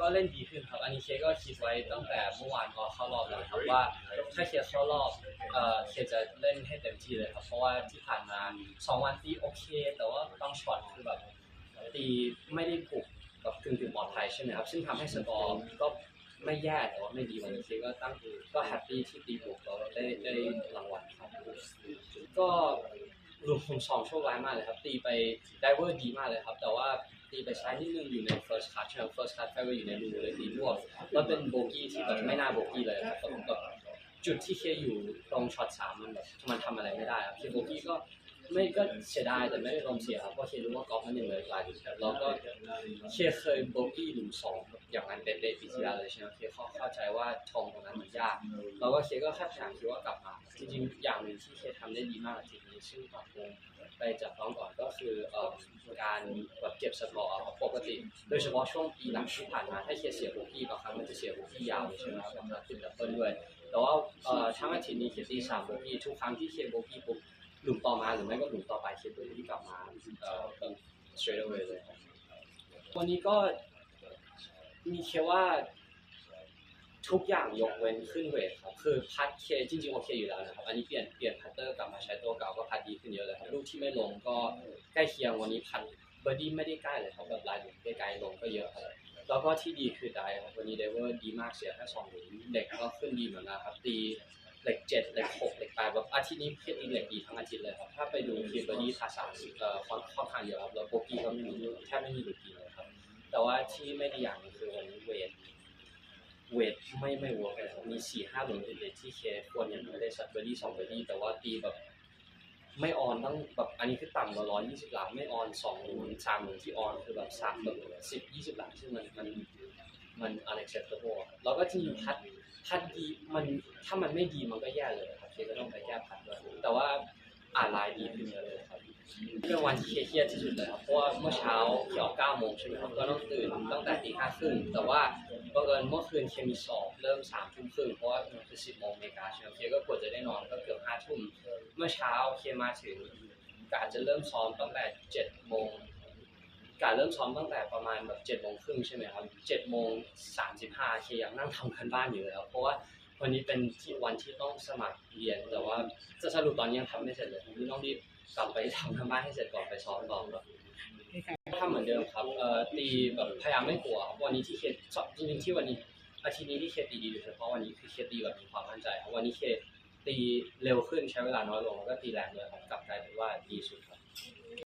ก็เล่นดีขึ้นครับ อันนี้เคก็คิดไว้ตั้งแต่เมื่อวานก่อนเข้ารอบแล้วครับว่าถ้าเคเข้ารอบเอ่อเคจะเล่นให้เต็มที่เลยครับ เพราะว่าที่ผ่านมาสองวันตีโอเค แต่ว่าบางช็อตคือแบบตีไม่ได้ผูกแบบกึ่งถึงปลอดภัยใช่ไหมครับ ซึ่งทำให้สกอร์ก็ไม่แย่แต่ว่าไม่ดีวันนี้เคก็ตั้งก็แฮปปี้ที่ตีบุกแล้วได้ได้รางวัลครับก็รวมผมสองโชคร้ายมากเลยครับ ตีไปไดเวอร์ดีมากเลยครับ แต่ว่า ตีไปซ้ายนิดนึงอยู่ใน first cut ใช่ไหม first cut ไดเวอร์อยู่ในรูเลยตีร่วงแล้วเป็นโบกี้ที่แบบไม่น่าโบกี้เลยครับผมแบบจุดที่เคอยู่ตรงช็อตสามมันแบบมันทำอะไรไม่ได้ครับเคโบกี้ก็ ไม่ก็เสียดายแต่ไม่ได้ลมเสียครับเพราะเครู้ว่ากอล์ฟมันยังเหลืออีกลายจุดครับแล้วก็เคเคยโบกี้หลุมสองอย่างนั้นเด็ดๆปีที่แล้วเลยใช่ไหมเคเข้าเข้าใจว่าทองตรงนั้นมันยากเราก็เคก็แค่พยายามคิดว่ากลับมาจริงๆอย่างหนึ่งที่เคทำได้ดีมากทีนี้ซึ่งปรับปรุงไปจากน้องก่อนก็คือเอ่อการแบบเก็บสกอร์ปกติ โดยเฉพาะช่วงปีหลังที่ผ่านมาถ้าเคเสียโบกี้บางครั้งมันจะเสียโบกี้ยาวใช่ไหมครับแล้วขึ้นดับเบิลด้วยแต่ว่าเอ่อทั้งอาทิตย์นี้เคตีสามโบกี้ทุกครั้งที่เคโบกี้ปุ๊บ หลุมต่อมาหรือไม่ก็หลุมต่อไปเคโบกี้กลับมาเอ่อแบบ straight away เลยครับวันนี้ก็มีแค่ว่า ทุกอย่างยกเว้นขึ้นเวทครับ คือพัดเคจริงๆโอเคอยู่แล้วนะครับ อันนี้เปลี่ยนเปลี่ยนพัตเตอร์กลับมาใช้ตัวเก่าก็พัดดีขึ้นเยอะเลยครับลูกที่ไม่ลงก็ใกล้เคียงวันนี้พัดเบอร์ดี้ไม่ได้ใกล้เลยครับแบบลายหลุมใกล้ๆลงก็เยอะครับแล้วก็ที่ดีคือไดครับวันนี้ไดเวอร์ดีมากเสียแค่สองหลุมเด็กก็ขึ้นดีเหมือนกันครับตี เหล็กเจ็ดเหล็กหกเหล็กแปดแบบอาทิตย์นี้เพชรตีเหล็กดีทั้งอาทิตย์เลยครับถ้าไปดูทีมเบอร์ดี้ทาสามเอ่อค่อนค่อนข้างเยอะครับแล้วโบกี้ก็ไม่มีแทบไม่มีหลุดดีเลยครับ แต่ว่าที่ไม่ดีอย่างนึงคือวันนี้เวทเวทไม่ไม่เวิร์กเลยครับมีสี่ห้าหลุมเด็ดๆที่เคควรยังไม่ได้สักเบอร์ดี้สองเบอร์ดี้แต่ว่าตีแบบไม่ออนต้องแบบอันนี้คือต่ำกว่าร้อยยี่สิบหลังไม่ออนสองหลุมสามหลุมที่ออนคือแบบสามแบบสิบยี่สิบหลังซึ่งมันมันมัน unacceptable แล้วก็จริงๆพัด พัดดีมันถ้ามันไม่ดีมันก็แย่เลยครับเคก็ต้องไปแก้พัดด้วยแต่ว่าอ่านไลน์ดีขึ้นเยอะเลยครับเป็นวันที่เครียดที่สุดเลยครับเพราะว่าเมื่อเช้าเกี่ยวเก้าโมงใช่ไหมครับก็ต้องตื่นตั้งแต่ตีห้าครึ่งแต่ว่าบังเอิญเมื่อคืนเคมีสอบเริ่มสามทุ่มครึ่งเพราะว่ามันคือสิบโมงเมกาใช่ไหมเคก็กว่าจะได้นอนก็เกือบห้าทุ่มเมื่อเช้าเคมาถึงกะจะเริ่มซ้อมตั้งแต่เจ็ดโมง กะเริ่มซ้อมตั้งแต่ประมาณแบบเจ็ดโมงครึ่งใช่ไหมครับเจ็ดโมงสามสิบห้าเคยังนั่งทำกันบ้านอยู่เลยครับเพราะว่าวันนี้เป็นที่วันที่ต้องสมัครเรียนแต่ว่าจะสรุปตอนนี้ยังทำไม่เสร็จเลยนี่ต้องรีบกลับไปทำกันบ้านให้เสร็จก่อนไปซ้อมต่อครับทำเหมือนเดิมครับเอ่อตีแบบพยายามไม่กลัวครับวันนี้ที่เคสจริงๆที่วันนี้อาทิตย์นี้ที่เคตีดีที่สุดเพราะวันนี้คือเคตีแบบมีความมั่นใจครับวันนี้เคตีเร็วขึ้นใช้เวลาน้อยลงแล้วก็ตีแรงเลยครับกลับกลายเป็นว่าดีสุดครับ